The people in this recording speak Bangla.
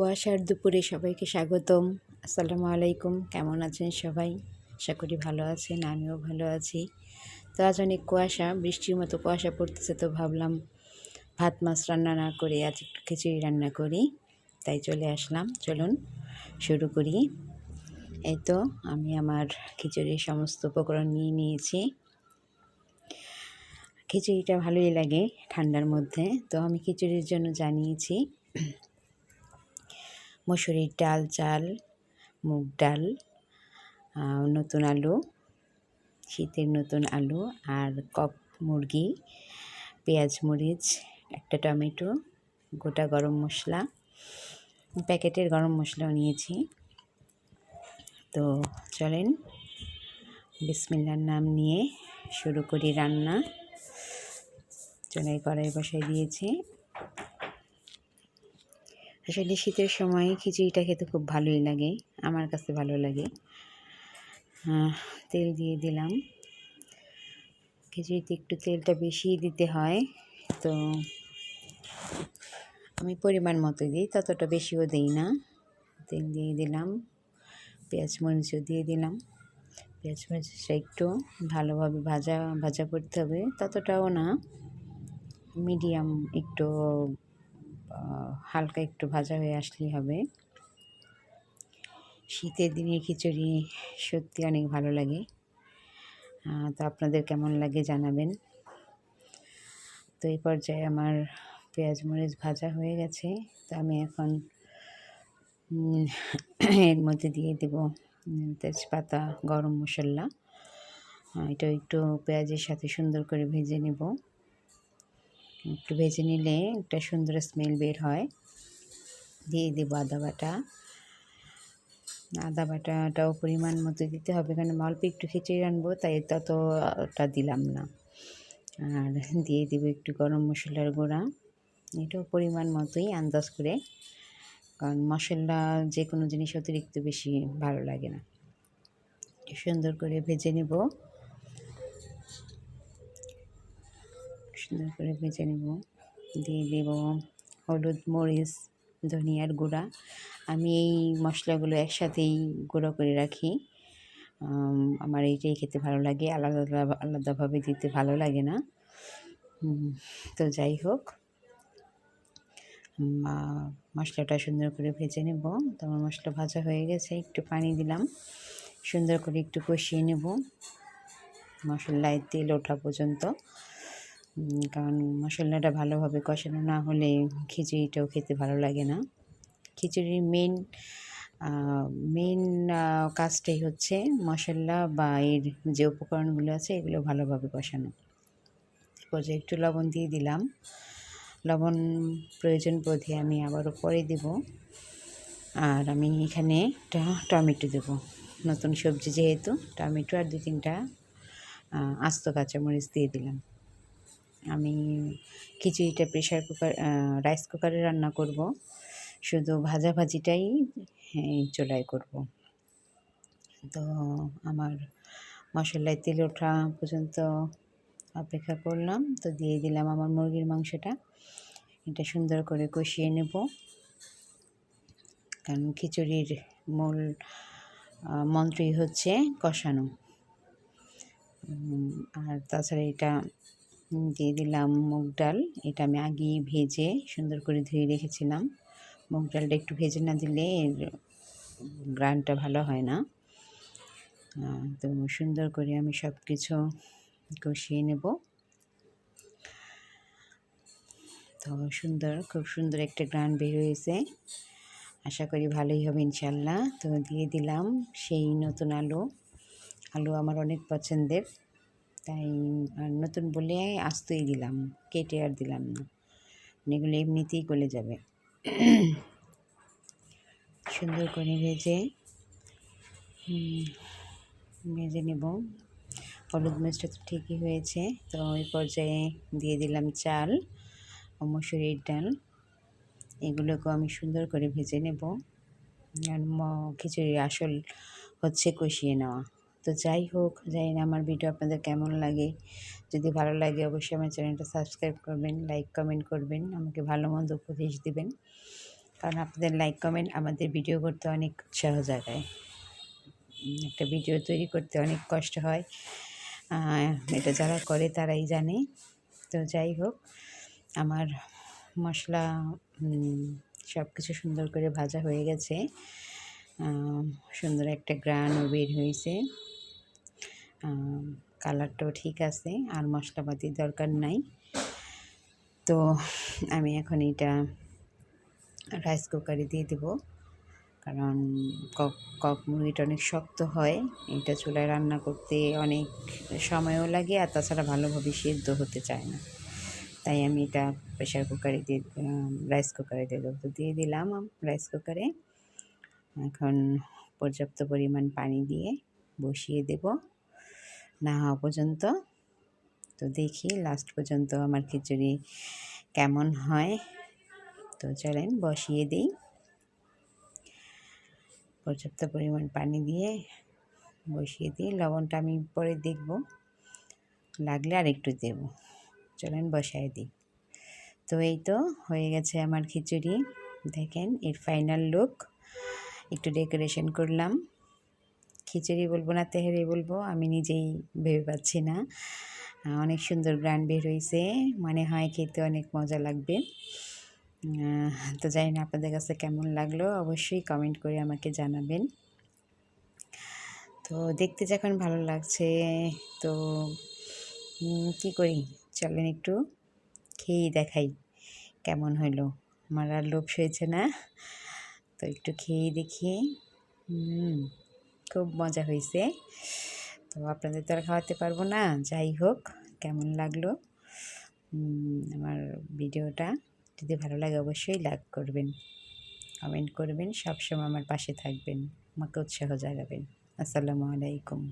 কুয়াশার দুপুরে সবাইকে স্বাগতম। আসসালামু আলাইকুম। কেমন আছেন সবাই? আশা করি ভালো আছেন, আমিও ভালো আছি। তো আজ অনেক কুয়াশা, বৃষ্টির মতো কুয়াশা পড়তেছে তো ভাবলাম ভাত, মাছ রান্না না করে আজ একটু খিচুড়ি রান্না করি। তাই চলে আসলাম। চলুন, শুরু করি। এই তো, আমি আমার খিচুড়ির সমস্ত উপকরণ নিয়ে নিয়েছি। খিচুড়িটা ভালোই লাগে ঠান্ডার মধ্যে। তো আমি খিচুড়ির জন্য জানিয়েছি মসুরির ডাল, চাল, মুগ ডাল নতুন আলু, শীতের নতুন আলু আর কক মুরগি, পেঁয়াজ মরিচ, একটা টমেটো, গোটা গরম মশলা, প্যাকেটের গরম মশলাও নিয়েছি। তো চলেন, বিসমিল্লার নাম নিয়ে শুরু করি রান্না। চলে কড়াই বসাই দিয়েছি। আসলে শীতের সময় খিচুড়িটা খেতে খুব ভালোই লাগে, আমার কাছে ভালো লাগে। তেল দিয়ে দিলাম। খিচুড়িতে একটু তেলটা বেশি দিতে হয়, তো আমি পরিমাণ মতো দিই, ততটা বেশিও দিই না। তেল দিয়ে দিলাম, পেঁয়াজ মরিচও দিয়ে দিলাম। পেঁয়াজ মরিচটা একটু ভালোভাবে ভাজা ভাজা করতে হবে, ততটাও না। মিডিয়াম একটু হালকা একটু ভাজা হয়ে আসলেই হবে। শীতের দিনে খিচুড়ি সত্যি অনেক ভালো লাগে। তো আপনাদের কেমন লাগে জানাবেন। তো এই পর্যায়ে আমার পেঁয়াজ মরিচ ভাজা হয়ে গেছে। তো আমি এখন এর মধ্যে দিয়ে দেব তেজপাতা, গরম মশলা। এটা একটু পেঁয়াজের সাথে সুন্দর করে ভেজে নেব। একটু ভেজে নিলে একটা সুন্দর স্মেল বের হয়। দিয়ে দেবো আদা বাটা। আদা বাটাটাও পরিমাণ মতো দিতে হবে কারণ অল্প একটু খিচুড়ি রানবো তাই ততটা দিলাম না। আর দিয়ে দেবো একটু গরম মশলার গুঁড়া। এটাও পরিমাণ মতোই আন্দাজ করে, কারণ মশলা যে কোনো জিনিস অতিরিক্ত বেশি ভালো লাগে না। সুন্দর করে ভেজে নেব। সুন্দর করে ভেজে নেব। দিয়ে দেব হলুদ, মরিচ, ধনিয়ার গুঁড়া। আমি এই মশলাগুলো একসাথেই গুঁড়ো করে রাখি। আমার এইটাই খেতে ভালো লাগে। আলাদা, আলাদাভাবে দিতে ভালো লাগে না। তো যাই হোক। মশলাটা সুন্দর করে ভেজে নেব। তো আমার মশলা ভাজা হয়ে গেছে। একটু পানি দিলাম। সুন্দর করে একটু কষিয়ে নেব। মশলায় তেল ওঠা পর্যন্ত। কারণ মশলাটা ভালোভাবে কষানো না হলে খিচুড়িটাও খেতে ভালো লাগে না। খিচুড়ির মেন মেন কাজটাই হচ্ছে মশলা বা এর যে উপকরণগুলো আছে এগুলো ভালোভাবে কষানো। পর্যায়ে একটু লবণ দিয়ে দিলাম। লবণ প্রয়োজন বোধে আমি আবারও পরে দেব। আর আমি এখানে একটা টমেটো দেব। নতুন সবজি যেহেতু, টমেটো আর দু তিনটা আস্ত কাঁচামরিচ দিয়ে দিলাম। আমি খিচুড়িটা প্রেশার কুকার রাইস কুকারে রান্না করব। শুধু ভাজা ভাজিটাই চোলাই করব। তো আমার মশলায় তেল ওঠা পর্যন্ত অপেক্ষা করলাম। তো দিয়ে দিলাম আমার মুরগির মাংসটা। এটা সুন্দর করে কষিয়ে নেব। কারণ খিচুড়ির মূল মন্ত্রই হচ্ছে কষানো। আর তাছাড়া এটা দিয়ে দিলাম মুগ ডাল। এটা আমি আগেই ভেজে সুন্দর করে ধুয়ে রেখেছিলাম। মুগ ডালটা একটু ভেজে না দিলে এর গ্রানটা ভালো হয় না। তো সুন্দর করে আমি সব কিছু কষিয়ে নেব। তো সুন্দর, খুব সুন্দর একটা গ্রান বের হয়েছে। আশা করি ভালোই হবে ইনশাল্লাহ। তো দিয়ে দিলাম সেই নতুন আলু। আলু আমার অনেক পছন্দের। তাই আর নতুন বলে আস্তই দিলাম, কেটে আর দিলাম না। এগুলো এমনিতেই গলে যাবে। সুন্দর করে ভেজে ভেজে নেব। হলুদ মিষ্টি তো ঠিকই হয়েছে। তো ওই পর্যায়ে দিয়ে দিলাম চাল ও মসুরির ডাল। এগুলোকেও আমি সুন্দর করে ভেজে নেব। আর খিচুড়ির আসল হচ্ছে কষিয়ে নেওয়া। তো যাই হোক, জানি না আমার ভিডিও আপনাদের কেমন লাগে। যদি ভালো লাগে, অবশ্যই আমার চ্যানেলটা সাবস্ক্রাইব করবেন লাইক কমেন্ট করবেন, আমাকে ভালো মন্দ উপদেশ দেবেন। কারণ আপনাদের লাইক কমেন্ট আমাদের ভিডিও করতে অনেক উৎসাহ জাগায়। একটা ভিডিও তৈরি করতে অনেক কষ্ট হয়। এটা যারা করে তারাই জানে। তো যাই হোক, আমার মশলা সব কিছু সুন্দর করে ভাজা হয়ে গেছে। সুন্দর একটা গ্রানও বের হয়েছে। কালারটাও ঠিক আছে, আর মশলাপাতির দরকার নাই। তো আমি এখন এটা রাইস কুকারে দিয়ে দেব, কারণ কক কক মুরগিটা অনেক শক্ত হয়। এটা চুলায় রান্না করতে অনেক সময়ও লাগে, আর তাছাড়া ভালোভাবে সেদ্ধ হতে চায় না। তাই আমি এটা প্রেশার কুকারে দিয়ে রাইস কুকারে দিয়ে দেবো। দিয়ে দিলাম রাইস কুকারে এখন পর্যাপ্ত পরিমাণ পানি দিয়ে বসিয়ে দেব। না হওয়া পর্যন্ত। তো দেখি লাস্ট পর্যন্ত আমার খিচুড়ি কেমন হয়। তো চলেন বসিয়ে দিই। পর্যাপ্ত পরিমাণ পানি দিয়ে বসিয়ে দিই। লবণটা আমি পরে দেখব। লাগলে আর একটু দেব। চলেন বসায় দিই। তো এই তো হয়ে গেছে আমার খিচুড়ি। দেখেন এর ফাইনাল লুক একটু ডেকোরেশন করলাম। খিচুড়ি বলব না তেহারি বলব, আমি নিজেই ভেবে পাচ্ছি না। অনেক সুন্দর গ্রান বের হয়েছে মনে হয় খেতে অনেক মজা লাগবে। তো জানি না আপনাদের কাছে কেমন লাগল, অবশ্যই কমেন্ট করে আমাকে জানাবেন। তো দেখতে যখন ভালো লাগছে, তো কি করি? চলেন একটু খেয়েই দেখাই কেমন হলো আমার আর লোভ সয়েছে না, তো একটু খেয়েই দেখি। হুম খুব মজা হয়েছে। তো আপনাদের তো আর খাওয়াতে পারব না। যাই হোক, কেমন লাগল? আমার ভিডিওটা যদি ভালো লাগে অবশ্যই লাইক করবেন, কমেন্ট করবেন, সবসময় আমার পাশে থাকবেন, আমাকে উৎসাহ জাগাবেন। আসসালামু আলাইকুম।